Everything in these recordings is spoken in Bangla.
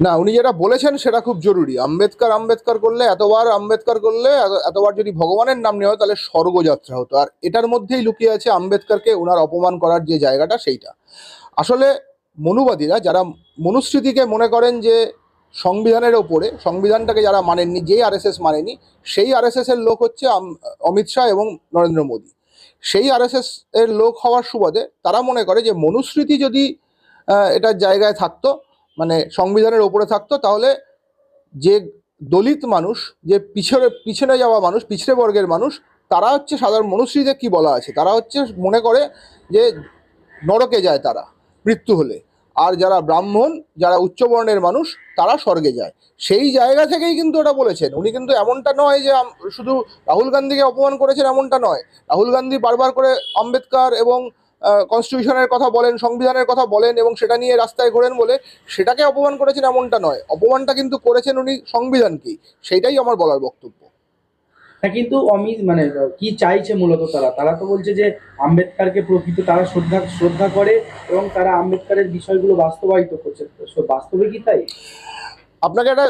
না, উনি যেটা বলেছেন সেটা খুব জরুরি। আম্বেদকর আম্বেদকর করলে, এতবার আম্বেদকর করলে, এতবার যদি ভগবানের নাম নেওয়া হয়, তাহলে স্বর্গযাত্রা হতো। আর এটার মধ্যেই লুকিয়ে আছে আম্বেদকরকে ওনার অপমান করার যে জায়গাটা, সেইটা। আসলে মনুবাদীরা যারা মনুস্মৃতিকে মনে করেন যে সংবিধানের ওপরে, সংবিধানটাকে যারা মানেননি, যেই আরএসএস মানেনি, সেই আরএসএস এর লোক হচ্ছে অমিত শাহ এবং নরেন্দ্র মোদী। সেই আরএসএস এর লোক হওয়ার সুবাদে তারা মনে করে যে মনুস্মৃতি যদি এটার জায়গায় থাকতো মানে সংবিধানের ওপরে থাকতো, তাহলে যে দলিত মানুষ, যে পিছনে পিছনে যাওয়া মানুষ পিছড়ে বর্গের মানুষ, তারা হচ্ছে সাধারণ মনুষ্যীতে কি বলা আছে? তারা হচ্ছে মনে করে যে নরকে যায় তারা মৃত্যু হলে। আর যারা ব্রাহ্মণ, যারা উচ্চবর্ণের মানুষ, তারা স্বর্গে যায়। সেই জায়গা থেকেই কিন্তু ওটা বলেছেন। উনি কিন্তু এমনটা নয় যে শুধু রাহুল গান্ধীকে অপমান করেছেন এমনটা নয়। রাহুল গান্ধী বারবার করে আম্বেদকর এবং কনস্টিটিউশনের কথা বলেন সংবিধানের কথা বলেন এবং সেটা নিয়ে রাস্তায় ঘোরেন বলে সেটাকে অপমান করেছেন এমনটা নয়। অপমানটা কিন্তু করেছেন উনি সংবিধানকেই। সেইটাই আমার বলার বক্তব্য। হ্যাঁ কিন্তু অমিত মানে কি চাইছে মূলত তারা? তারা তো বলছে যে আম্বেদকারকে প্রকৃত তারা শ্রদ্ধা শ্রদ্ধা করে এবং তারা আম্বেদকারের বিষয়গুলো বাস্তবায়িত করছে। বাস্তবে কি তাই? আপনাকে একটা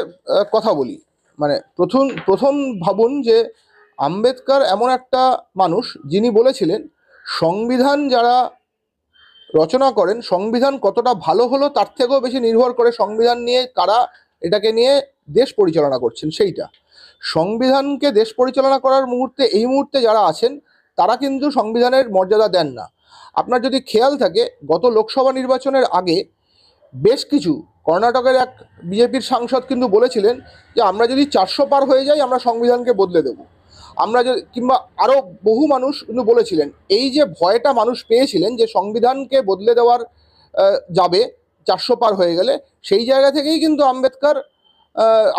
কথা বলি। মানে প্রথম প্রথম ভাবুন যে আম্বেদকার এমন একটা মানুষ যিনি বলেছিলেন সংবিধান যারা রচনা করেন, সংবিধান কতটা ভালো হলো তার থেকেও বেশি নির্ভর করে সংবিধান নিয়ে কারা এটাকে নিয়ে দেশ পরিচালনা করছেন, সেইটা। সংবিধানকে দেশ পরিচালনা করার মুহূর্তে, এই মুহূর্তে যারা আছেন, তারা কিন্তু সংবিধানের মর্যাদা দেন না। আপনার যদি খেয়াল থাকে, গত লোকসভা নির্বাচনের আগে বেশ কিছু, কর্ণাটকের এক বিজেপির সাংসদ কিন্তু বলেছিলেন যে, আমরা যদি চারশো পার হয়ে যাই, আমরা সংবিধানকে বদলে দেব। আমরা যদি কিংবা আরও বহু মানুষ কিন্তু বলেছিলেন, এই যে ভয়টা মানুষ পেয়েছিলেন যে সংবিধানকে বদলে দেওয়ার যাবে, চারশো পার হয়ে গেলে, সেই জায়গা থেকেই কিন্তু আম্বেদকর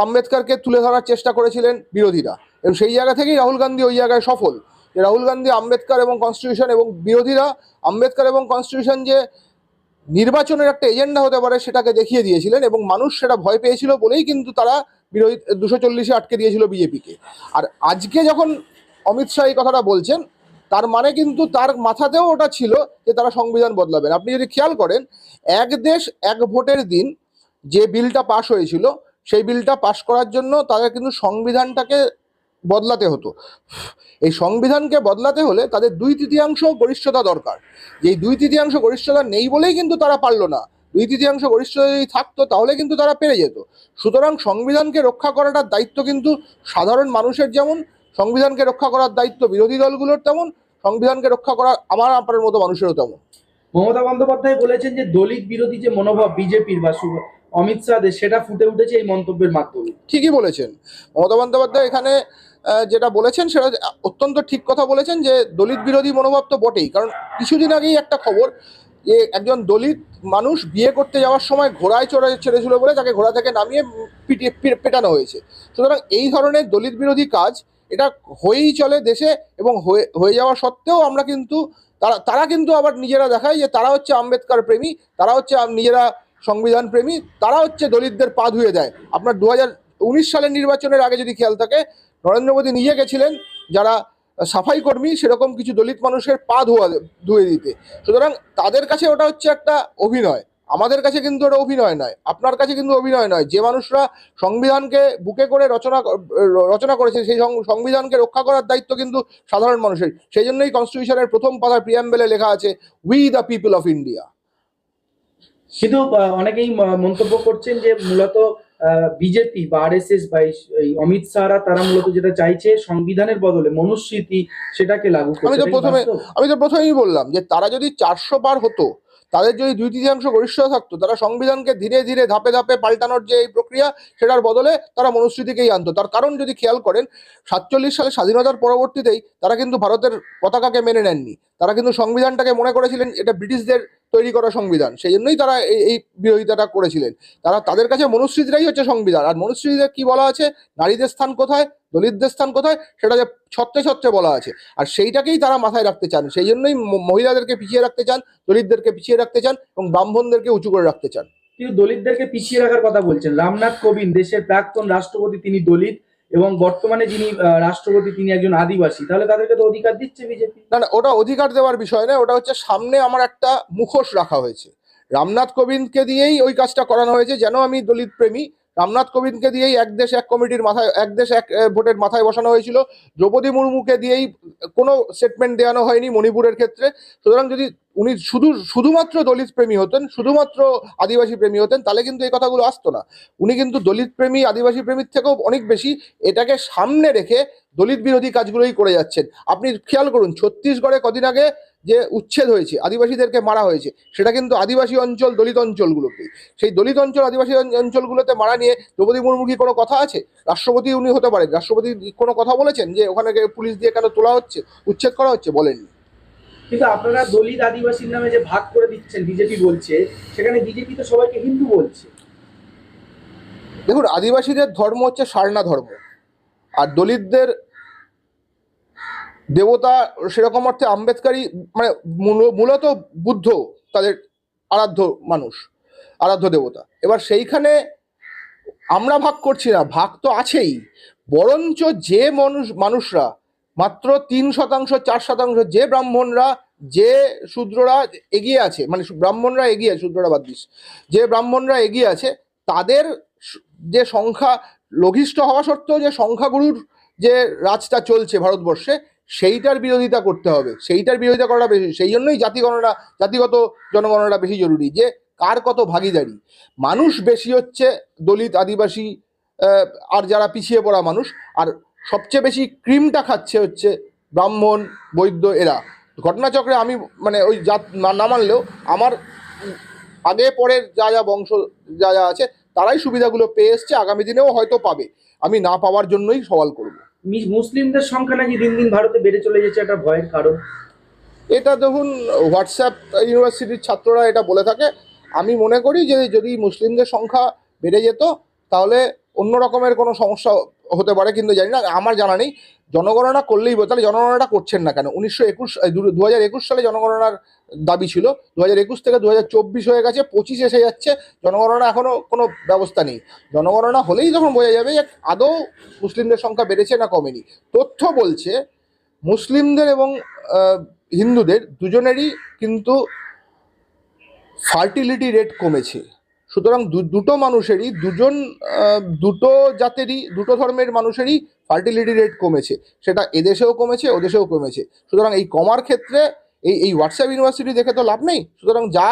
আম্বেদকরকে তুলে ধরার চেষ্টা করেছিলেন বিরোধীরা। এবং সেই জায়গা থেকেই রাহুল গান্ধী ওই জায়গায় সফল। যে রাহুল গান্ধী আম্বেদকর এবং কনস্টিটিউশন এবং বিরোধীরা আম্বেদকর এবং কনস্টিটিউশন যে নির্বাচনের একটা এজেন্ডা হতে পারে সেটাকে দেখিয়ে দিয়েছিলেন এবং মানুষ সেটা ভয় পেয়েছিল বলেই কিন্তু তারা বিরোধী দুশো চল্লিশে আটকে দিয়েছিল বিজেপিকে। আর আজকে যখন অমিত শাহ এই কথাটা বলছেন, তার মানে কিন্তু তার মাথাতেও ওটা ছিল যে তারা সংবিধান বদলাবেন। আপনি যদি খেয়াল করেন, এক দেশ এক ভোটের দিন যে বিলটা পাশ হয়েছিল, সেই বিলটা পাশ করার জন্য তাদের কিন্তু সংবিধানটাকে বদলাতে হতো। এই সংবিধানকে বদলাতে হলে তাদের দুই তৃতীয়াংশ গরিষ্ঠতা দরকার। যেই দুই তৃতীয়াংশ গরিষ্ঠতা নেই বলেই কিন্তু তারা পারল না। দুই তৃতীয়াংশ গরিষ্ঠতা যদি থাকতো তাহলে কিন্তু তারা পেরে যেত। সুতরাং সংবিধানকে রক্ষা করাটার দায়িত্ব কিন্তু সাধারণ মানুষের যেমন সংবিধানকে রক্ষা করার দায়িত্ব বিরোধী দলগুলোর তেমন সংবিধানকে রক্ষা করা আমার আপনার মতো মানুষেরও তেমন। মমতা বন্দ্যোপাধ্যায় বলেছেন যে দলিত বিরোধী যে মনোভাব বিজেপির বা অমিত শাহদের সেটা ফুটে উঠেছে এই মন্তব্যের মাধ্যমে। ঠিকই বলেছেন। মমতা বন্দ্যোপাধ্যায় এখানে যেটা বলেছেন সেটা অত্যন্ত ঠিক কথা বলেছেন যে দলিত বিরোধী মনোভাব তো বটেই। কারণ কিছুদিন আগেই একটা খবর যে একজন দলিত মানুষ বিয়ে করতে যাওয়ার সময় ঘোড়ায় চড়ে ছেড়েছিল বলে তাকে ঘোড়া থেকে নামিয়ে পিটিয়ে পেটানো হয়েছে। সুতরাং এই ধরনের দলিত বিরোধী কাজ এটা হয়েই চলে দেশে এবং হয়ে যাওয়া সত্ত্বেও আমরা কিন্তু তারা তারা কিন্তু আবার নিজেরা দেখায় যে তারা হচ্ছে আম্বেদকর প্রেমী, তারা হচ্ছে নিজেরা সংবিধান প্রেমী, তারা হচ্ছে দলিতদের পা ধুয়ে দেয়। আপনার দু সালের নির্বাচনের আগে যদি খেয়াল থাকে, নরেন্দ্র মোদী নিজে গেছিলেন যারা সাফাই কর্মী সেরকম কিছু দলিত মানুষের পা ধোয়া ধুয়ে দিতে। সুতরাং তাদের কাছে ওটা হচ্ছে একটা অভিনয়। আমাদের কাছে কিন্তু ওটা অভিনয় নয়। আপনার কাছে কিন্তু অভিনয় নয়। যে মানুষরা সংবিধানকে বুকে করে রচনা রচনা করেছে, সেই সংবিধানকে রক্ষা করার দায়িত্ব কিন্তু সাধারণ মানুষের। সেই জন্যই কনস্টিটিউশনের প্রথম পাতার প্রিয়াম্বেলে লেখা আছে we the people of India কিন্তু অনেকেই মন্তব্য করছেন যে মূলত বিজেপি বা আরএসএস বা এই- অমিত শাহরা তারা মূলত যেটা চাইছে সংবিধানের বদলে মনুস্মৃতি সেটাকে লাগু আমি তো প্রথমে- আমি তো প্রথমেই বললাম যে তারা যদি চারশো পার হতো তাদের যদি দুই তৃতীয়াংশ গরিষ্ঠ থাকতো তারা সংবিধানকে ধীরে ধীরে ধাপে ধাপে পাল্টানোর যে এই প্রক্রিয়া সেটার বদলে তারা মনুস্মৃতিকেই আনতো। তার কারণ যদি খেয়াল করেন সাতচল্লিশ সালে স্বাধীনতার পরবর্তীতেই তারা কিন্তু ভারতের পতাকাকে মেনে নেননি। তারা কিন্তু সংবিধানটাকে মনে করেছিলেন এটা ব্রিটিশদের তৈরি করা সংবিধান। সেই জন্যই তারা এই বিরোধিতাটা করেছিলেন। তারা তাদের কাছে মনুস্মৃতিটাই হচ্ছে সংবিধান। আর মনুস্মৃতিতে কি বলা আছে? নারীদের স্থান কোথায়? দলিতদের স্থান কোথায়? সেটা যে ছত্রে ছত্রে বলা আছে। আর সেইটাকেই তারা মাথায় রাখতে চান। সেই জন্যই মহিলাদেরকে পিছিয়ে রাখতে চান, দলিতদেরকে পিছিয়ে রাখতে চান এবং ব্রাহ্মণদেরকে উঁচু করে রাখতে চান। কিন্তু দলিতদেরকে পিছিয়ে রাখার কথা বলছেন। রামনাথ কোবিন্দ, দেশের প্রাক্তন রাষ্ট্রপতি, তিনি দলিত। এবং বর্তমানে যিনি রাষ্ট্রপতি, তিনি একজন আদিবাসী, তাহলে তাদেরকে তো অধিকার দিচ্ছে বিজেপি। না না, ওটা অধিকার দেওয়ার বিষয় না ওটা হচ্ছে সামনে আমার একটা মুখোশ রাখা হয়েছে। রামনাথ কোবিন্দকে দিয়েই ওই কাজটা করানো হয়েছে, যেন আমি দলিত প্রেমী রামনাথ কোবিন্দকে দিয়েই এক দেশ, এক কমিটির মাথায়, এক দেশ, এক ভোটের মাথায় বসানো হয়েছিল। দ্রৌপদী মুর্মুকে দিয়েই কোনো স্টেটমেন্ট দেওয়ানো হয়নি মণিপুরের ক্ষেত্রে। সুতরাং যদি উনি শুধু, শুধুমাত্র দলিত প্রেমী হতেন, শুধুমাত্র আদিবাসী প্রেমী হতেন, তাহলে কিন্তু এই কথাগুলো আসতো না। উনি কিন্তু দলিত প্রেমী, আদিবাসী প্রেমীর থেকেও অনেক বেশি এটাকে সামনে রেখে দলিত বিরোধী কাজগুলোই করে যাচ্ছেন। আপনি খেয়াল করুন, ছত্তিশগড়ে কদিন আগে যে উচ্ছেদ হয়েছে, আদিবাসীদেরকে মারা হয়েছে, সেটা কিন্তু আদিবাসী অঞ্চল, দলিত অঞ্চলগুলোকে। সেই দলিত অঞ্চল, আদিবাসী অঞ্চ- অঞ্চলগুলোতে মারা নিয়ে দ্রৌপদী মুর্মু কি কোনো কথা আছে? রাষ্ট্রপতি উনি হতে পারেন। রাষ্ট্রপতি কোনো কথা বলেছেন যে ওখানে পুলিশ দিয়ে কেন তোলা হচ্ছে, উচ্ছেদ করা হচ্ছে? বলেননি। কিন্তু আপনারা দলিত আদিবাসীর নামে যে ভাগ করে দিচ্ছেন, বিজেপি বলছে, সেখানে বিজেপি তো সবাইকে হিন্দু বলছে। দেখুন, আদিবাসীদের ধর্ম হচ্ছে সারনা ধর্ম। আর দলিতদের দেবতা সেরকম অর্থে আম্বেদকারী মানে মূলত বুদ্ধ তাদের আরাধ্য মানুষ, আরাধ্য দেবতা। এবার সেইখানে আমরা ভাগ করছি না, ভাগ তো আছেই। বরঞ্চ যে মানুষ, মানুষরা মাত্র তিন শতাংশ, চার শতাংশ যে ব্রাহ্মণরা, যে শূদ্ররা এগিয়ে আছে মানে ব্রাহ্মণরা এগিয়ে আছে, শূদ্ররা বাদ দিস, যে ব্রাহ্মণরা এগিয়ে আছে, তাদের যে সংখ্যা লঘিষ্ঠ হওয়া সত্ত্বেও যে সংখ্যাগুরুর যে রাজটা চলছে ভারতবর্ষে, সেইটার বিরোধিতা করতে হবে। সেইটার বিরোধিতা করাটা বেশি, সেই জন্যই জাতি গণনা, জাতিগত জনগণনা বেশি জরুরি, যে কার কত ভাগিদারি। মানুষ বেশি হচ্ছে দলিত, আদিবাসী আর যারা পিছিয়ে পড়া মানুষ, আর সবচেয়ে বেশি ক্রিমটা খাচ্ছে হচ্ছে ব্রাহ্মণ বৈদ্য এরা। ঘটনাচক্রে আমি মানে ওই জাত না মানলেও আমার আগে পরের যা যা বংশ যা যা আছে তারাই সুবিধাগুলো পেয়ে এসছে আগামী দিনেও হয়তো পাবে। আমি না পাওয়ার জন্যই সওয়াল করব। মুসলিমদের সংখ্যা নাকি দিন দিন ভারতে বেড়ে চলে যাচ্ছে একটা ভয়ের কারণ? এটা দেখুন হোয়াটসঅ্যাপ ইউনিভার্সিটির ছাত্ররা এটা বলে থাকে। আমি মনে করি যে যদি মুসলিমদের সংখ্যা বেড়ে যেত তাহলে অন্য রকমের কোনো সমস্যা হতে পারে, কিন্তু জানি না, আমার জানা নেই। জনগণনা করলেই তাহলে জনগণনাটা করছেন না কেন? উনিশশো একুশ দু হাজার একুশ সালে জনগণনার দাবি ছিল। দু হাজার একুশ থেকে দু হাজার চব্বিশ হয়ে গেছে, পঁচিশ এসে যাচ্ছে, জনগণনা এখনও কোনো ব্যবস্থা নেই। জনগণনা হলেই তখন বোঝা যাবে যে আদৌ মুসলিমদের সংখ্যা বেড়েছে না কমেনি। তথ্য বলছে, মুসলিমদের এবং হিন্দুদের দুজনেরই কিন্তু ফার্টিলিটি রেট কমেছে। সুতরাং দুটো মানুষেরই দুজন দুটো জাতেরই দুটো ধর্মের মানুষেরই ফার্টিলিটি রেট কমেছে। সেটা এদেশেও কমেছে ওদেশেও কমেছে। সুতরাং এই কমার ক্ষেত্রে এই এই হোয়াটসঅ্যাপ ইউনিভার্সিটি দেখে তো লাভ নেই। সুতরাং যা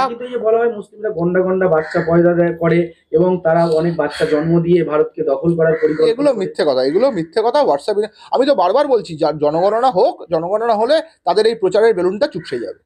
বলা হয় মুসলিমরা গন্ডা গন্ডা বাচ্চা পয়দা দেয় করে এবং তারা অনেক বাচ্চা জন্ম দিয়ে ভারতকে দখল করার পরিকল্পনা এগুলো মিথ্যে কথা এগুলো মিথ্যে কথা হোয়াটসঅ্যাপ আমি তো বারবার বলছি যার জনগণনা হোক জনগণনা হলে তাদের এই প্রচারের বেলুনটা চুপসে যাবে।